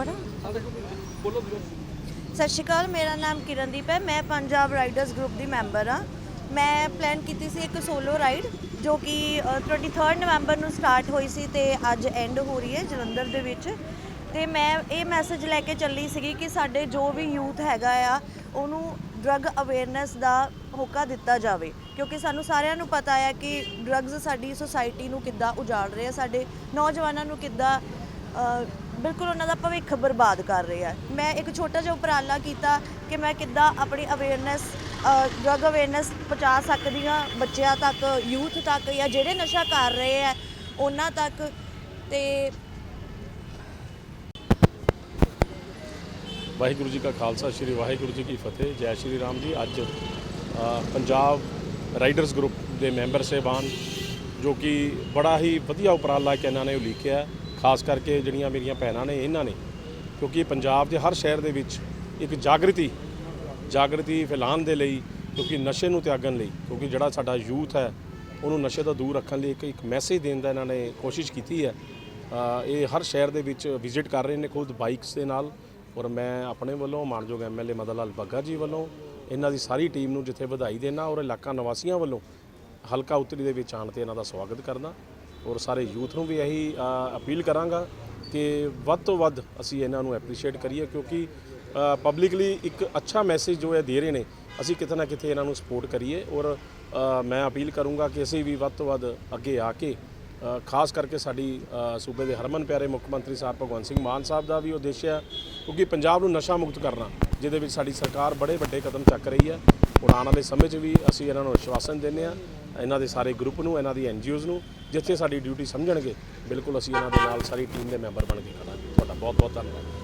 ਪੜਾ ਸਤਿ ਸ਼੍ਰੀ ਅਕਾਲ ਮੇਰਾ ਨਾਮ ਕਿਰਨਦੀਪ ਹੈ ਮੈਂ ਪੰਜਾਬ ਰਾਈਡਰਸ ਗਰੁੱਪ ਦੀ ਮੈਂਬਰ ਹਾਂ। ਮੈਂ ਪਲਾਨ ਕੀਤੀ ਸੀ ਇੱਕ ਸੋਲੋ ਰਾਈਡ ਜੋ ਕਿ ਅ, 23 ਨਵੰਬਰ ਨੂੰ ਸਟਾਰਟ ਹੋਈ ਸੀ ਤੇ ਅੱਜ ਐਂਡ ਹੋ ਰਹੀ ਹੈ ਜਲੰਧਰ ਦੇ ਵਿੱਚ। ਤੇ ਮੈਂ ਇਹ ਮੈਸੇਜ ਲੈ ਕੇ ਚੱਲੀ ਸੀਗੀ ਕਿ ਸਾਡੇ ਜੋ ਵੀ ਯੂਥ ਹੈਗਾ ਆ ਉਹਨੂੰ ਡਰੱਗ ਅਵੇਅਰਨੈਸ ਦਾ ਹੋਕਾ ਦਿੱਤਾ ਜਾਵੇ। ਕਿਉਂਕਿ ਸਾਨੂੰ ਸਾਰਿਆਂ ਨੂੰ ਪਤਾ ਹੈ ਕਿ ਡਰੱਗਸ ਸਾਡੀ ਸੋਸਾਇਟੀ ਨੂੰ ਕਿੱਦਾਂ ਉਜਾੜ ਰਹੇ ਆ ਸਾਡੇ ਨੌਜਵਾਨਾਂ ਨੂੰ ਕਿੱਦਾਂ ਬਿਲਕੁਲ ਉਹਨਾਂ ਦਾ ਭਵਿੱਖ ਬਰਬਾਦ ਕਰ ਰਹੇ ਆ ਮੈਂ ਇੱਕ ਛੋਟਾ ਜਿਹਾ ਉਪਰਾਲਾ ਕੀਤਾ ਕਿ ਮੈਂ ਕਿੱਦਾਂ ਆਪਣੀ ਅਵੇਅਰਨੈਸ ਡਰਗ ਅਵੇਅਰਨੈਸ ਪਹੁੰਚਾ ਸਕਦੀ ਹਾਂ ਬੱਚਿਆਂ ਤੱਕ, ਯੂਥ ਤੱਕ ਜਾਂ ਜਿਹੜੇ ਨਸ਼ਾ ਕਰ ਰਹੇ ਆ ਉਹਨਾਂ ਤੱਕ। ਤੇ ਵਾਹਿਗੁਰੂ ਜੀ ਕਾ ਖਾਲਸਾ, ਸ੍ਰੀ ਵਾਹਿਗੁਰੂ ਜੀ ਕੀ ਫਤਿਹ। ਜੈ ਸ਼੍ਰੀ ਰਾਮ ਜੀ, ਅੱਜ ਪੰਜਾਬ ਰਾਈਡਰਸ ਗਰੁੱਪ ਦੇ ਮੈਂਬਰ ਸਹਿਬਾਨ, ਜੋ ਕਿ ਬੜਾ ਹੀ ਵਧੀਆ ਉਪਰਾਲਾ ਕਿ ਇਹਨਾਂ ਨੇ ਉਲੀਕਿਆ। ਖਾਸ ਕਰਕੇ ਜਿਹੜੀਆਂ ਮੇਰੀਆਂ ਭੈਣਾਂ ਨੇ, ਇਹਨਾਂ ਨੇ। ਕਿਉਂਕਿ ਪੰਜਾਬ ਦੇ ਹਰ ਸ਼ਹਿਰ ਦੇ ਵਿੱਚ ਇੱਕ ਜਾਗਰਤੀ ਜਾਗਰਤੀ ਫੈਲਾਉਣ ਦੇ ਲਈ, ਕਿਉਂਕਿ ਨਸ਼ੇ ਨੂੰ ਤਿਆਗਣ ਲਈ, ਕਿਉਂਕਿ ਜਿਹੜਾ ਸਾਡਾ ਯੂਥ ਹੈ, ਉਹਨੂੰ ਨਸ਼ੇ ਤੋਂ ਦੂਰ ਰੱਖਣ ਲਈ ਇੱਕ ਇੱਕ ਮੈਸੇਜ ਦੇਣ ਦਾ ਇਹਨਾਂ ਨੇ ਕੋਸ਼ਿਸ਼ ਕੀਤੀ ਹੈ। ਇਹ ਹਰ ਸ਼ਹਿਰ ਦੇ ਵਿੱਚ ਵਿਜ਼ਿਟ ਕਰ ਰਹੇ ਨੇ ਖੁਦ ਬਾਈਕਸ ਦੇ ਨਾਲ ਔਰ ਮੈਂ ਆਪਣੇ ਵੱਲੋਂ, ਮਾਨਯੋਗ ਐਮਐਲਏ ਮਦਨ ਲਾਲ ਬੱਗਾ ਜੀ ਵੱਲੋਂ, ਇਹਨਾਂ ਦੀ ਸਾਰੀ ਟੀਮ ਨੂੰ ਜਿੱਥੇ ਵਧਾਈ ਦੇਣਾ ਔਰ ਇਲਾਕਾ ਨਿਵਾਸੀਆਂ ਵੱਲੋਂ ਹਲਕਾ ਉੱਤਰੀ ਦੇ ਵਿੱਚ ਆਉਣ ਤੇ ਇਹਨਾਂ ਦਾ ਸਵਾਗਤ ਕਰਨਾ ਔਰ ਸਾਰੇ ਯੂਥ ਨੂੰ ਵੀ ਇਹੀ ਅਪੀਲ ਕਰਾਂਗਾ ਕਿ ਵੱਧ ਤੋਂ ਵੱਧ ਅਸੀਂ ਇਹਨਾਂ ਨੂੰ ਐਪਰੀਸ਼ੀਏਟ ਕਰੀਏ ਕਿਉਂਕਿ ਪਬਲਿਕਲੀ ਇੱਕ ਅੱਛਾ ਮੈਸੇਜ ਜੋ ਹੈ ਦੇ ਰਹੇ ਨੇ, ਅਸੀਂ ਕਿਤੇ ਨਾ ਕਿਤੇ ਇਹਨਾਂ ਨੂੰ ਸਪੋਰਟ ਕਰੀਏ ਔਰ ਮੈਂ ਅਪੀਲ ਕਰੂੰਗਾ ਕਿ ਅਸੀਂ ਵੀ ਵੱਧ ਤੋਂ ਵੱਧ ਅੱਗੇ ਆ ਕੇ ਖਾਸ ਕਰਕੇ ਸਾਡੀ ਸੂਬੇ ਦੇ ਹਰਮਨ ਪਿਆਰੇ ਮੁੱਖ ਮੰਤਰੀ ਸਾਹਿਬ ਭਗਵੰਤ ਸਿੰਘ ਮਾਨ ਸਾਹਿਬ ਦਾ ਵੀ ਉਦੇਸ਼ ਹੈ ਕਿਉਂਕਿ ਪੰਜਾਬ ਨੂੰ ਨਸ਼ਾ ਮੁਕਤ ਕਰਨਾ, ਜਿਹਦੇ ਵਿੱਚ ਸਾਡੀ ਸਰਕਾਰ ਬੜੇ ਵੱਡੇ ਕਦਮ ਚੱਕ ਰਹੀ ਹੈ ਹੁਣ ਆਉਣ ਵਾਲੇ ਸਮੇਂ 'ਚ ਵੀ ਅਸੀਂ ਇਹਨਾਂ ਨੂੰ ਆਸ਼ਵਾਸਨ ਦਿੰਦੇ ਆ ਇਹਨਾਂ ਦੇ ਸਾਰੇ ਗਰੁੱਪ ਨੂੰ, ਇਹਨਾਂ ਦੀ ਐਨਜੀਓਜ਼ ਨੂੰ, ਜਿੱਥੇ ਸਾਡੀ ਡਿਊਟੀ ਸਮਝਣਗੇ, ਬਿਲਕੁਲ ਅਸੀਂ ਇਹਨਾਂ ਦੇ ਨਾਲ ਸਾਰੀ ਟੀਮ ਦੇ ਮੈਂਬਰ ਬਣ ਕੇ ਖੜਾਂਗੇ। ਤੁਹਾਡਾ ਬਹੁਤ ਬਹੁਤ ਧੰਨਵਾਦ।